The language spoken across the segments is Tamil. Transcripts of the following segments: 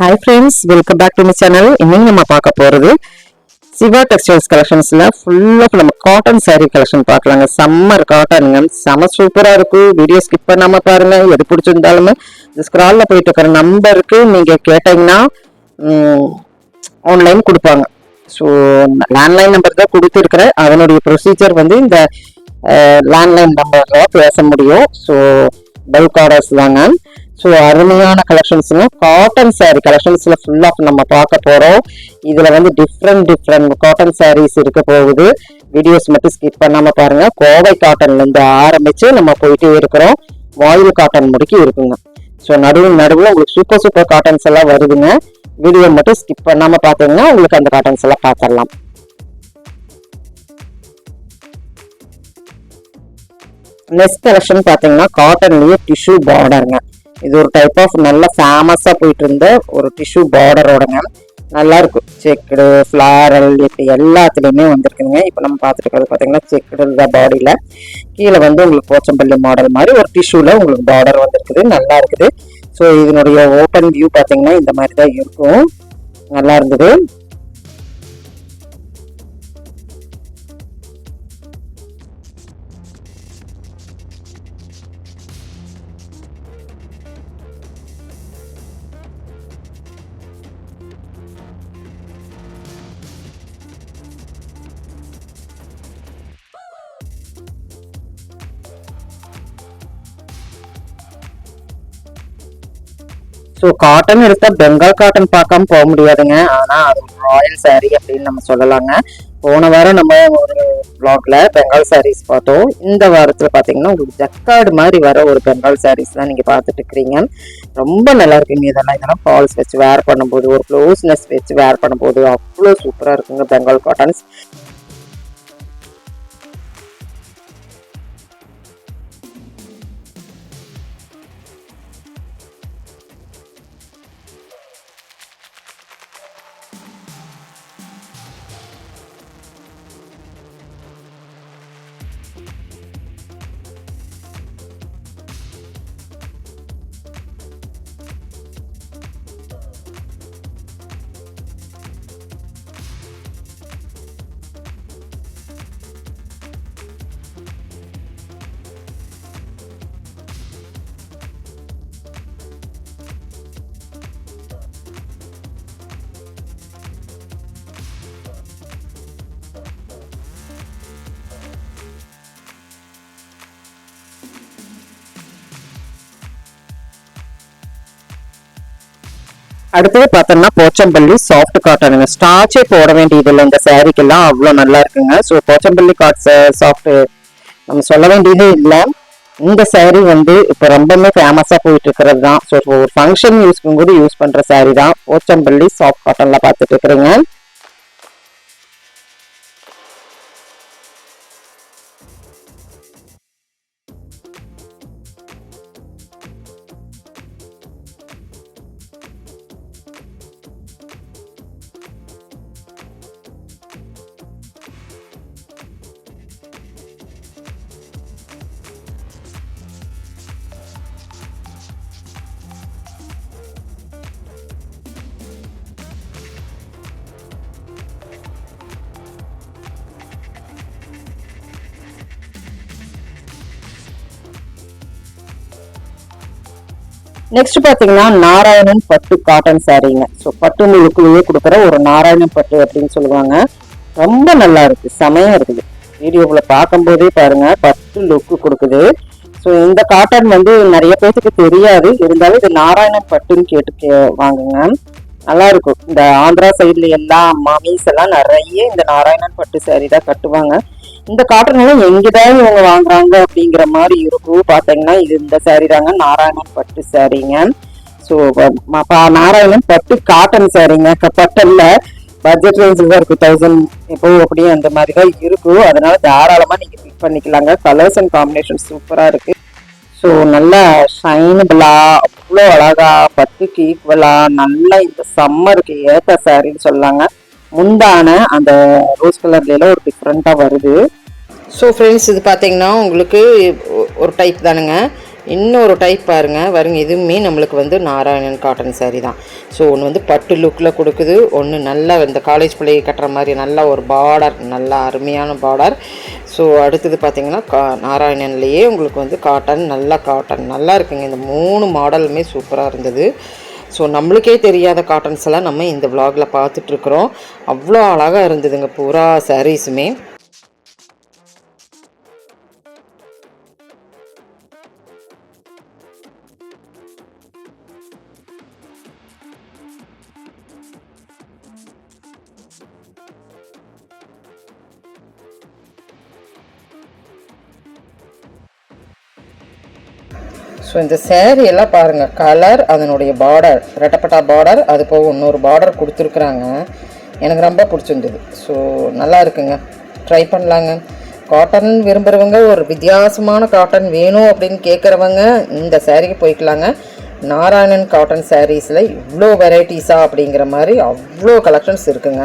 Hi friends welcome back to my channel இன்னைக்கு நம்ம பார்க்க போகிறது சிவா டெக்ஸ்டைல்ஸ் கலெக்ஷன்ஸில் ஃபுல்லாக நம்ம காட்டன் சாரீ கலெக்ஷன் பார்க்கலாங்க. சம்மர் காட்டனுங்க செம்ம சூப்பராக இருக்கும் வீடியோ ஸ்கிப் பண்ணாமல் பாருங்கள் எது பிடிச்சிருந்தாலுமே இந்த ஸ்க்ராலில் போயிட்டு இருக்கிற நம்பருக்கு நீங்கள் கேட்டிங்கன்னா ஆன்லைன் கொடுப்பாங்க. ஸோ லேண்ட்லைன் நம்பர் தான் கொடுத்துருக்குறேன். அதனுடைய ப்ரொசீஜர் வந்து இந்த லேண்ட்லைன் நம்பரில் பேச முடியும். ஸோ பல்க் ஆர்டர்ஸ் தாங்க ஸோ அருமையான கலெக்ஷன்ஸுங்க காட்டன் saree கலெக்ஷன்ஸில் ஃபுல்லாக நம்ம பார்க்க போகிறோம் இதில் வந்து டிஃப்ரெண்ட் டிஃப்ரெண்ட் காட்டன் சாரீஸ் இருக்க போகுது. வீடியோஸ் மட்டும் ஸ்கிப் பண்ணாமல் பாருங்கள் கோவை காட்டன்லேருந்து ஆரம்பித்து நம்ம போயிட்டே இருக்கிறோம். வாயில் காட்டன் முடிக்கி இருக்குங்க. ஸோ நடுவில் நடுவில் உங்களுக்கு சூப்பர் சூப்பர் காட்டன்ஸ் எல்லாம் வருதுங்க. வீடியோ மட்டும் ஸ்கிப் பண்ணாமல் பார்த்தீங்கன்னா உங்களுக்கு அந்த காட்டன்ஸ் எல்லாம் பார்த்துடலாம். நெக்ஸ்ட் கலெக்ஷன் பார்த்தீங்கன்னா காட்டன்லயே டிஷ்யூ பார்டருங்க இது ஒரு டைப் ஆஃப் நல்ல ஃபேமஸாக போயிட்டு இருந்த ஒரு டிஷ்யூ பார்டரோடங்க நல்லா இருக்கும் செக்குடு ஃப்ளாரல் இப்படி எல்லாத்துலேயுமே வந்திருக்குங்க இப்போ நம்ம பார்த்துட்டு இருக்கிறது பார்த்தீங்கன்னா செக்குடு தான் பாடியில் கீழே வந்து உங்களுக்கு போச்சம்பள்ளி மாடல் மாதிரி ஒரு டிஷ்யூவில் உங்களுக்கு பார்டர் வந்திருக்குது. நல்லா இருக்குது ஸோ இதனுடைய ஓப்பன் வியூ பார்த்தீங்கன்னா இந்த மாதிரி தான் இருக்கும். நல்லா இருந்தது ஸோ காட்டன் எடுத்தால் பெங்கால் காட்டன் பார்க்காம போக முடியாதுங்க. ஆனால் அது ராயல் saree அப்படின்னு நம்ம சொல்லலாங்க. போன வாரம் நம்ம ஒரு ப்ளாக்ல பெங்கால் சாரீஸ் பார்த்தோம். இந்த வாரத்தில் பார்த்தீங்கன்னா உங்களுக்கு ஜக்கார்டு மாதிரி வர ஒரு பெங்கால் சாரீஸ் தான் நீங்கள் பார்த்துட்டு இருக்கிறீங்க. ரொம்ப நல்லா இருக்குங்க. இதெல்லாம் இதெல்லாம் ஃபால்ஸ் வச்சு வேர் பண்ணும்போது ஒரு க்ளோஸ்னஸ் வச்சு வேர் பண்ணும்போது அவ்வளோ சூப்பராக இருக்குங்க பெங்கால் காட்டன்ஸ் அடுத்தது பார்த்தோம்னா போச்சம்பள்ளி சாஃப்ட் காட்டனுங்க ஸ்டாச்சே போட வேண்டியது இல்லை இந்த சாரீக்கெல்லாம் அவ்வளோ நல்லா இருக்குங்க. ஸோ போச்சம்பள்ளி காட் சாஃப்ட் நம்ம சொல்ல வேண்டியதே இல்லை. இந்த saree வந்து இப்போ ரொம்பவுமே ஃபேமஸாக போயிட்டு இருக்கிறது தான். ஸோ ஒரு ஃபங்க்ஷன் யூஸ்க்கும் கூட யூஸ் பண்ணுற saree தான். போச்சம்பள்ளி சாஃப்ட் காட்டனில் பார்த்துட்டு இருக்கிறீங்க. நெக்ஸ்ட் பாத்தீங்கன்னா நாராயணன் பட்டு காட்டன் சாரீங்க ஸோ பட்டு நூலுக்குள்ளேயே கொடுக்குற ஒரு நாராயணன் பட்டு அப்படின்னு சொல்லுவாங்க. ரொம்ப நல்லா இருக்கு. செமையா இருக்குது. வீடியோவில் பார்க்கும்போதே பாருங்க. பட்டு லுக்கு கொடுக்குது. ஸோ இந்த காட்டன் வந்து நிறைய பேருக்கு தெரியாது. இருந்தாலும் இது நாராயணன் பட்டுன்னு கேட்டு வாங்குங்க. நல்லா இருக்கும். இந்த ஆந்திரா சைடில் எல்லாம் மாமிஸ் எல்லாம் நிறைய இந்த நாராயணன் பட்டு சாரி தான் கட்டுவாங்க. இந்த காட்டன் எல்லாம் எங்கதான் இவங்க வாங்குறாங்க அப்படிங்கிற மாதிரி இருக்கும். பாத்தீங்கன்னா இது இந்த சாரீ தாங்க. நாராயணன் பட்டு சாரீங்க ஸோ நாராயணன் பட்டு காட்டன் சாரீங்க பட்டல்ல பட்ஜெட் ரேஞ்சில் தான் இருக்கும் தௌசண்ட் எப்போ அப்படியே அந்த மாதிரி தான் இருக்கும் அதனால தாராளமா நீங்க பிக் பண்ணிக்கலாங்க. கலர்ஸ் அண்ட் காம்பினேஷன் சூப்பரா இருக்கு. ஸோ நல்லா ஷைனபிளா அவ்வளோ அழகா பத்துக்கு ஈக்குவலா நல்லா இந்த சம்மருக்கு ஏற்ற சாரின்னு சொல்லாங்க. முந்தான அந்த ரோஸ் கலர்ல ஒரு டிஃப்ரெண்ட்டாக வருது. ஸோ ஃப்ரெண்ட்ஸ் இது பார்த்தீங்கன்னா உங்களுக்கு ஒரு டைப் தானுங்க. இன்னொரு டைப் பாருங்கள் வருங்க இதுவுமே நம்மளுக்கு வந்து நாராயணன் காட்டன் சாரீ தான். ஸோ ஒன்று வந்து பட்டு லுக்கில் கொடுக்குது. ஒன்று நல்லா இந்த காலேஜ் பிள்ளையை கட்டுற மாதிரி நல்லா ஒரு பார்டர் நல்லா அருமையான பார்டர் ஸோ அடுத்தது பார்த்தீங்கன்னா கா நாராயணன்லேயே உங்களுக்கு வந்து காட்டன் நல்லா காட்டன் நல்லா இருக்குங்க. இந்த மூணு மாடலுமே சூப்பராக இருந்தது. ஸோ நம்மளுக்கே தெரியாத காட்டன்ஸ் எல்லாம் நம்ம இந்த விலாகில் பார்த்துட்ருக்குறோம் அவ்வளோ அழகாக இருந்ததுங்க. பூரா சாரீஸுமே ஸோ இந்த சேரீ எல்லாம் பாருங்கள் கலர் அதனுடைய பார்டர் ரெட்டப்பட்டா பார்டர் அது போக இன்னொரு பார்டர் கொடுத்துருக்குறாங்க. எனக்கு ரொம்ப பிடிச்சிருந்தது. ஸோ நல்லா இருக்குங்க. ட்ரை பண்ணலாங்க. காட்டன் விரும்புகிறவங்க ஒரு வித்தியாசமான காட்டன் வேணும் அப்படின்னு கேட்குறவங்க இந்த சேரீக்கு போய்க்கலாங்க. நாராயணன் காட்டன் சாரீஸில் இவ்வளோ வெரைட்டிஸா அப்படிங்கிற மாதிரி அவ்வளோ கலெக்ஷன்ஸ் இருக்குங்க.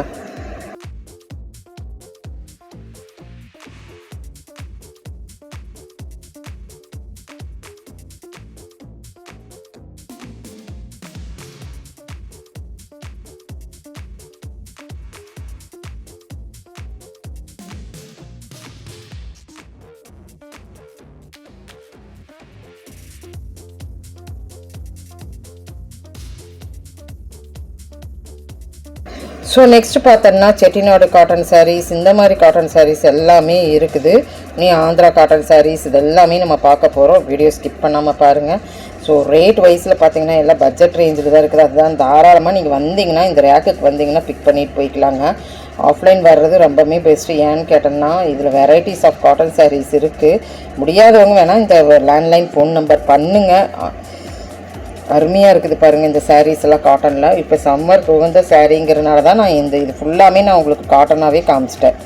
ஸோ நெக்ஸ்ட் பார்த்தோன்னா செட்டிநாடு காட்டன் சாரீஸ் இந்த மாதிரி காட்டன் சாரீஸ் எல்லாமே இருக்குது. நீ ஆந்திரா காட்டன் சாரீஸ் இது எல்லாமே நம்ம பார்க்க போகிறோம் வீடியோ ஸ்கிப் பண்ணாமல் பாருங்கள் ஸோ ரேட் வைஸில் பார்த்தீங்கன்னா எல்லாம் பட்ஜெட் ரேஞ்சில் தான் இருக்குது. அதுதான் தாராளமாக நீங்கள் வந்தீங்கன்னா இந்த ரேக்குக்கு வந்தீங்கன்னா பிக் பண்ணிட்டு போய்க்கலாங்க. ஆஃப்லைன் வர்றது ரொம்பவுமே பெஸ்ட்டு ஏன்னு கேட்டோம்னா இதில் வெரைட்டிஸ் ஆஃப் காட்டன் சாரீஸ் இருக்குது முடியாதவங்க வேணால் இந்த லேண்ட்லைன் ஃபோன் நம்பர் பண்ணுங்கள் அருமையாக இருக்குது பாருங்கள் இந்த சாரீஸ் எல்லாம் காட்டனில் இப்போ சம்மருக்கு உகந்த சாரீங்கிறனால தான் நான் இந்த இது ஃபுல்லாமே நான் உங்களுக்கு காட்டனாகவே காமிச்சிட்டேன்.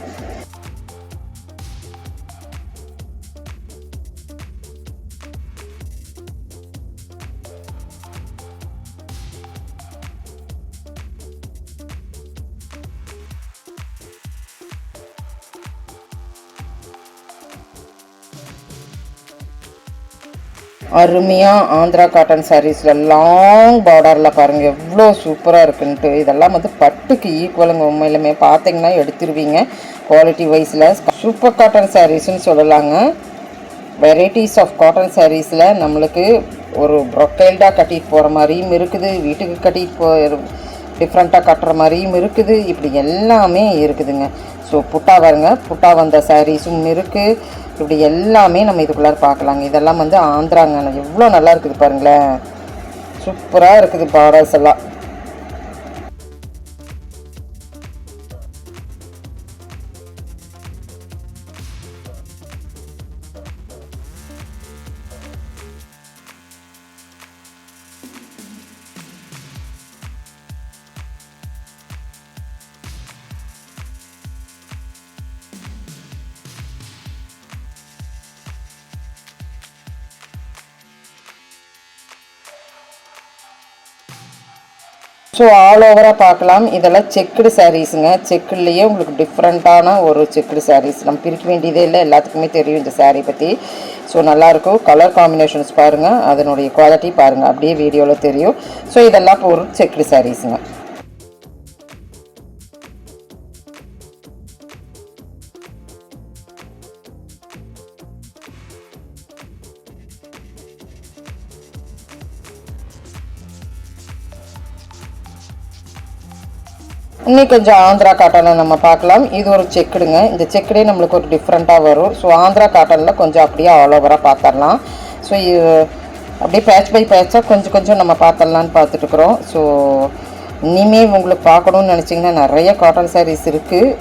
அருமையாக ஆந்திரா காட்டன் சாரீஸில் லாங் பார்டரில் பாருங்கள் எவ்வளோ சூப்பராக இருக்குன்ட்டு. இதெல்லாம் வந்து பட்டுக்கு ஈக்குவலுங்க உண்மையிலுமே. பார்த்தீங்கன்னா எடுத்துருவீங்க. குவாலிட்டி வைஸில் சூப்பர் காட்டன் சாரீஸ்னு சொல்லலாங்க. வெரைட்டிஸ் ஆஃப் காட்டன் சாரீஸில் நம்மளுக்கு ஒரு ப்ரொக்கைல்டாக கட்டிட்டு போகிற மாதிரியும் இருக்குது. வீட்டுக்கு கட்டிட்டு போ டிஃப்ரெண்ட்டாக கட்டுற மாதிரியும் இருக்குது. இப்படி எல்லாமே இருக்குதுங்க. ஸோ புட்டா பாருங்க. புட்டா வந்த சாரீஸும் இருக்குது இப்படி எல்லாமே நம்ம இதுக்குள்ளார பார்க்கலாங்க. இதெல்லாம் வந்து ஆந்திராங்க. எவ்வளோ நல்லா இருக்குது பாருங்களேன். சூப்பராக இருக்குது பார்டர்ஸ் எல்லாம். ஸோ ஆல் ஓவராக பார்க்கலாம். இதெல்லாம் செக்குடு சாரீஸுங்க செக்குலேயே உங்களுக்கு டிஃப்ரெண்ட்டான ஒரு செக்குடு சாரீஸ் நம்ம பிரிக்க வேண்டியதே இல்லை. எல்லாத்துக்குமே தெரியும் இந்த சாரீ பற்றி ஸோ நல்லாயிருக்கும். கலர் காம்பினேஷன்ஸ் பாருங்கள் அதனுடைய குவாலிட்டி பாருங்கள் அப்படியே வீடியோவில் தெரியும். ஸோ இதெல்லாம் இப்போ ஒரு செக்குடு சாரீஸுங்க இன்னும் கொஞ்சம் ஆந்திரா காட்டனை நம்ம பார்க்கலாம். இது ஒரு செக்குடுங்க. இந்த செக்குடே நம்மளுக்கு ஒரு டிஃப்ரெண்ட்டாக வரும். ஸோ ஆந்திரா காட்டனில் கொஞ்சம் அப்படியே ஆல் ஓவராக பார்த்துடலாம். ஸோ அப்படியே பேட்ச் பை பேட்சாக கொஞ்சம் கொஞ்சம் நம்ம பார்த்துடலான்னு பார்த்துட்ருக்குறோம் ஸோ இனிமே உங்களுக்கு பார்க்கணுன்னு நினச்சிங்கன்னா நிறைய காட்டன் சாரீஸ் இருக்குது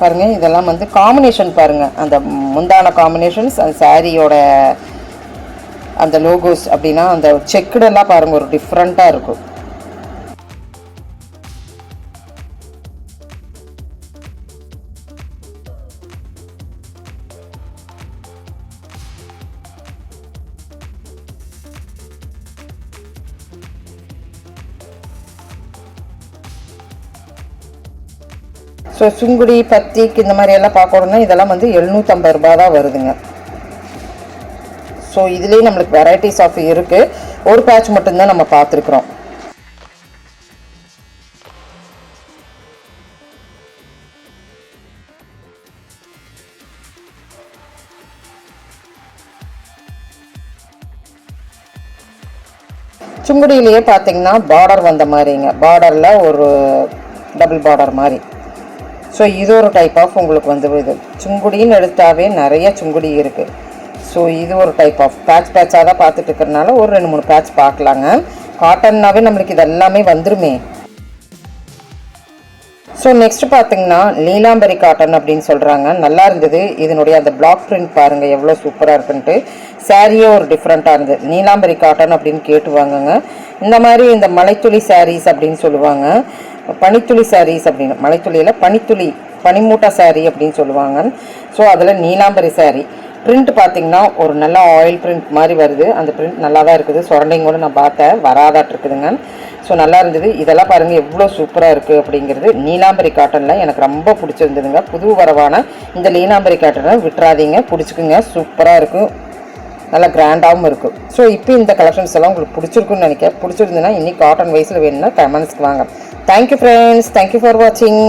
பாருங்கள் இதெல்லாம் வந்து காம்பினேஷன் பாருங்கள் அந்த முந்தான காம்பினேஷன்ஸ் அந்த சாரியோட அந்த லோகோஸ் அப்படின்னா அந்த செக்குடெல்லாம் பாருங்கள் ஒரு டிஃப்ரெண்ட்டாக இருக்கும். ஸோ சுங்குடி பத்திக்கு இந்த மாதிரி எல்லாம் பார்க்கணுன்னா இதெல்லாம் வந்து எழுநூற்றம்பது ரூபா தான் வருதுங்க. ஸோ இதுலேயே நம்மளுக்கு வெரைட்டிஸ் ஆஃப் இருக்குது ஒரு பேட்ச் மட்டும்தான் நம்ம பார்த்துருக்குறோம். சுங்குடியிலேயே பார்த்தீங்கன்னா பார்டர் வந்த மாதிரிங்க. பார்டரில் ஒரு டபுள் பார்டர் மாதிரி. ஸோ இது ஒரு டைப் ஆஃப் உங்களுக்கு வந்து இது. சுங்குடின்னு எடுத்தாவே நிறைய சுங்குடி இருக்குது ஸோ இது ஒரு டைப் ஆஃப் பேட்ச் பேட்சாக தான் பார்த்துட்டு இருக்கிறனால ஒரு ரெண்டு மூணு பேட்ச் பார்க்கலாங்க. காட்டன்னாவே நம்மளுக்கு இது எல்லாமே வந்துருமே. ஸோ நெக்ஸ்ட் பார்த்தீங்கன்னா நீலாம்பரி காட்டன் அப்படின்னு சொல்கிறாங்க நல்லா இருந்தது. இதனுடைய அந்த பிளாக் பிரிண்ட் பாருங்கள் எவ்வளோ சூப்பராக இருக்குன்ட்டு. சாரியே ஒரு டிஃப்ரெண்ட்டாக இருந்தது. நீலாம்பரி காட்டன் அப்படின்னு கேட்டு வாங்குங்க. இந்த மாதிரி இந்த மலைத்துளி சாரீஸ் அப்படின்னு சொல்லுவாங்க. பனித்துளி சாரீஸ் அப்படின்னு மலைத்துளியில் பனித்துளி பனிமூட்டா சாரீ அப்படின்னு சொல்லுவாங்க ஸோ அதில் நீலாம்பரி சாரீ பிரிண்ட் பார்த்தீங்கன்னா ஒரு நல்ல ஆயில் பிரிண்ட் மாதிரி வருது. அந்த பிரிண்ட் நல்லா தான் இருக்குது. சுரண்டையும் கூட நான் பார்த்தேன். வராதாட்டு இருக்குதுங்க. ஸோ நல்லா இருந்தது. இதெல்லாம் பாருங்கள் எவ்வளோ சூப்பராக இருக்குது அப்படிங்கிறது. நீலாம்பரி காட்டனில் எனக்கு ரொம்ப பிடிச்சிருந்ததுங்க. புது வரவான இந்த நீலாம்பரி காட்டனை விட்டுறாதீங்க. பிடிச்சிக்குங்க. சூப்பராக இருக்கும். நல்லா கிராண்டாகவும் இருக்கும். ஸோ இப்போ இந்த கலெக்ஷன்ஸ் எல்லாம் உங்களுக்கு பிடிச்சிருக்குன்னு நினைக்கிறேன். பிடிச்சிருந்துன்னா இன்னைக்கு காட்டன் வயசில் வேணும்னா கமெண்ட்ஸ்க்கு வாங்க. தேங்க்யூ ஃப்ரெண்ட்ஸ் தேங்க்யூ ஃபார் வாட்சிங்